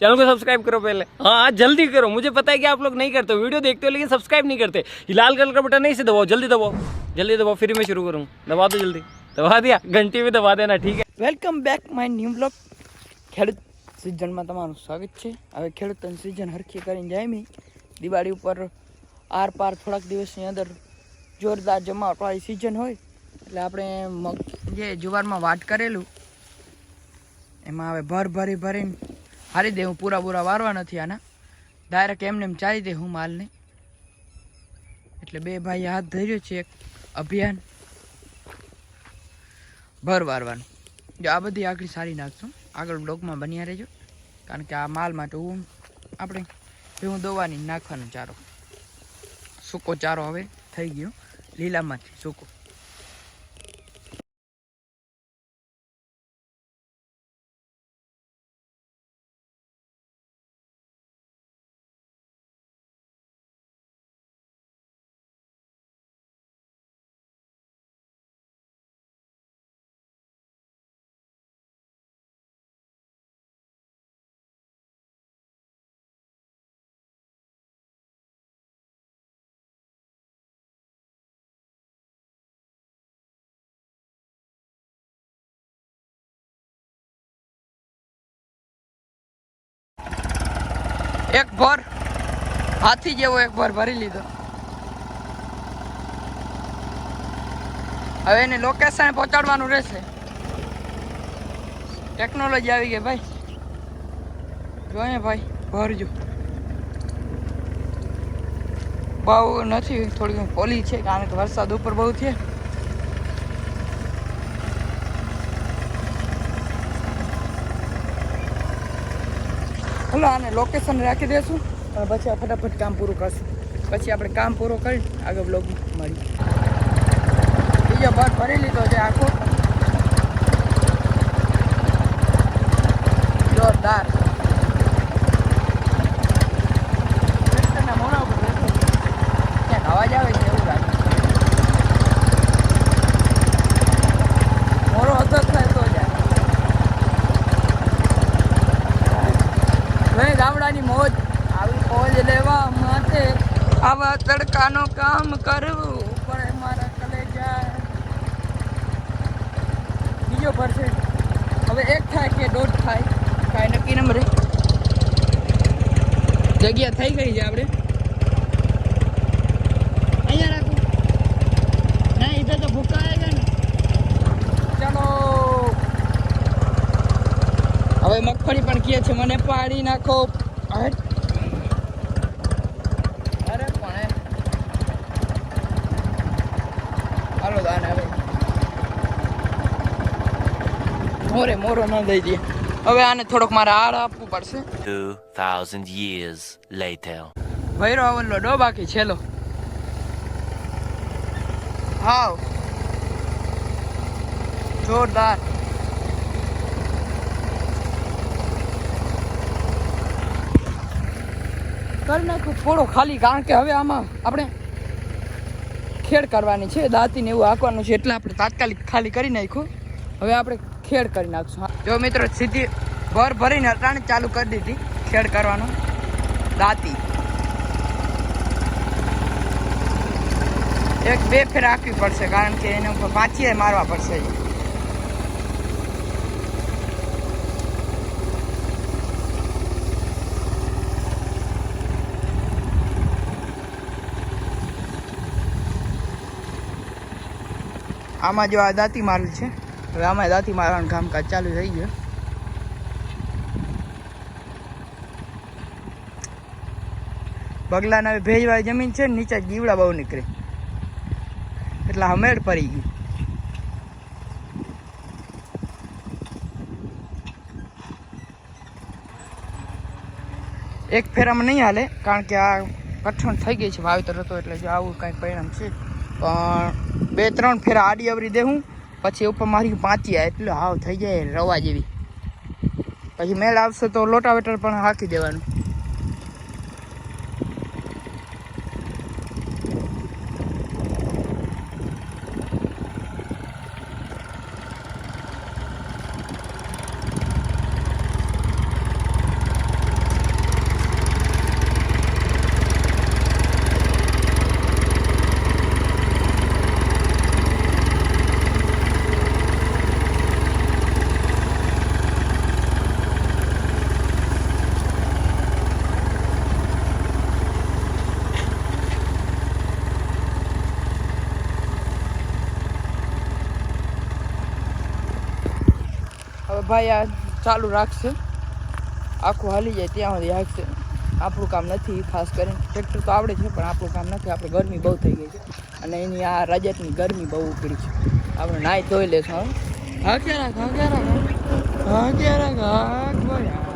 Channel को subscribe करो पहले हाँ हाँ जल्दी करो मुझे पता है कि आप लोग नहीं करते हो वीडियो देखते हो लेकिन सब्सक्राइब नहीं करते ये लाल कलर का बटन नहीं से दबाओ जल्दी दबाओ जल्दी दबाओ फिर मैं शुरू करूँ दबा दो जल्दी दबा दिया घंटी भी दबा देना ठीक है welcome back my new blog ખેડૂત સિઝનમાં તમારું સ્વાગત છે હવે ખેડૂતોની સિઝન હરખી કરીને જાય મી દિવાળી ઉપર આર પાર થોડાક દિવસની અંદર જોરદાર જમાવટવાળી સિઝન હોય એટલે આપણે મગ જે જુવારમાં વાટ કરેલું એમાં હવે ભર ભરી ભરીને હારી દે, હું પૂરા પૂરા વારવા નથી આના. ડાયરેક્ટ એમને એમ ચાલી દે હું માલને. એટલે બે ભાઈ હાથ ધર્યો છે એક અભિયાન. ભર વારવાનું. જો આ બધી આગળ સારી નાખશું. આગળ બ્લોકમાં બન્યા રહેજો. કારણ કે આ માલ માટે હું આપણે ભેવું દોવાની નાખવાનો ચારો. સૂકો ચારો હવે થઈ ગયો. લીલામાંથી સૂકો. એક ભર. હાથી જેવો એક ભર ભરી લીધો. હવે એને લોકેશન પહોંચાડવાનું રહેશે. ટેકનોલોજી આવી ગઈ ભાઈ. જોઈએ ભાઈ, ભરજો. બહુ નથી, થોડી પોલી છે, કારણ કે વરસાદ ઉપર બહુ છે. હલો આને લોકેશન રાખી દેશું. અને પછી ફટાફટ કામ પૂરું કરશું. પછી આપણે કામ પૂરું કરી આગળ બ્લોગ મળી બીજો બસ ભરી લીધો છે આખો. જોરદાર ટ્રેક્ટરના મોઢા ઉપર બેઠો છે. ક્યાંક અવાજ આવે છે એવું લાગે મોરો અધર થાય તો જાય ભાઈ ગામડાની મોજ. આવી મોજ લેવા માટે આવા તડકાનું કામ કરવું. પડે મારા કલેજા. બીજો ભરશે હવે એક થાય કે દોઢ થાય. કાંઈ નક્કી નંબરે જગ્યા થઈ ગઈ છે આપણે અહીંયા રાખું ના ઇધર તો ભૂકા આયેગા ને ચાલો હવે મગફળી પણ કહે છે મને પાડી નાખો. હાલો દાન હવે. મોરે મોરો ન દઈ દે. હવે આને થોડોક મારે આળ આપવું પડશે. 2,000 years later. ભૈરો આવલો ડો બાકી છેલો હાવ. જોરદાર. કરી નાખું થોડો ખાલી, કારણ કે હવે આમાં આપણે ખેડ કરવાની છે, દાંતીને એવું હાંકવાનું છે, એટલે આપણે તાત્કાલિક ખાલી કરી નાખ્યું. હવે આપણે ખેડ કરી નાખશું. જો મિત્રો, સીધી ભર ભરીને અટાણે ચાલુ કરી દીધી, ખેડ કરવાનું. દાંતી. એક બે ફેર આપવી પડશે, કારણ કે એને પાછી મારવા પડશે. આમાં જો આ દાંતી મારેલ છે, હવે આમાં દાંતી મારવાનું કામકાજ ચાલુ થઈ ગયું. બગલાના હવે ભેજવાળી જમીન છે નીચે જીવડા બહુ નીકળે. એટલે હમેડ પડી ગયું એક ફેરામાં નહીં હાલે, કારણ કે આ કઠણ થઈ ગઈ છે વાવેતર હતો એટલે જો આવું કાંઈક પરિણામ છે પણ બે, ત્રણ ફેરા આડી અવરી દેવું પછી ઉપર મારી પાંચી એટલે હાવ થઈ જાય રવા જેવી. પછી મેળ આવશે તો લોટાવેટર પણ હાકી દેવાનું. ભાઈ આ ચાલુ રાખશે. આખું હાલી જાય ત્યાં સુધી હાંકશે આપણું કામ નથી ખાસ કરીને ટ્રેક્ટર તો આવડે છે, પણ આપણું કામ નથી. આપણે ગરમી બહુ થઈ ગઈ છે. અને એની આ રજતની ગરમી બહુ ઉકળી છે. આપણે નાહી ધોઈ લેશું હવે હા, ક્યાં હા ક્યાં હા. ક્યાં રાખ હા.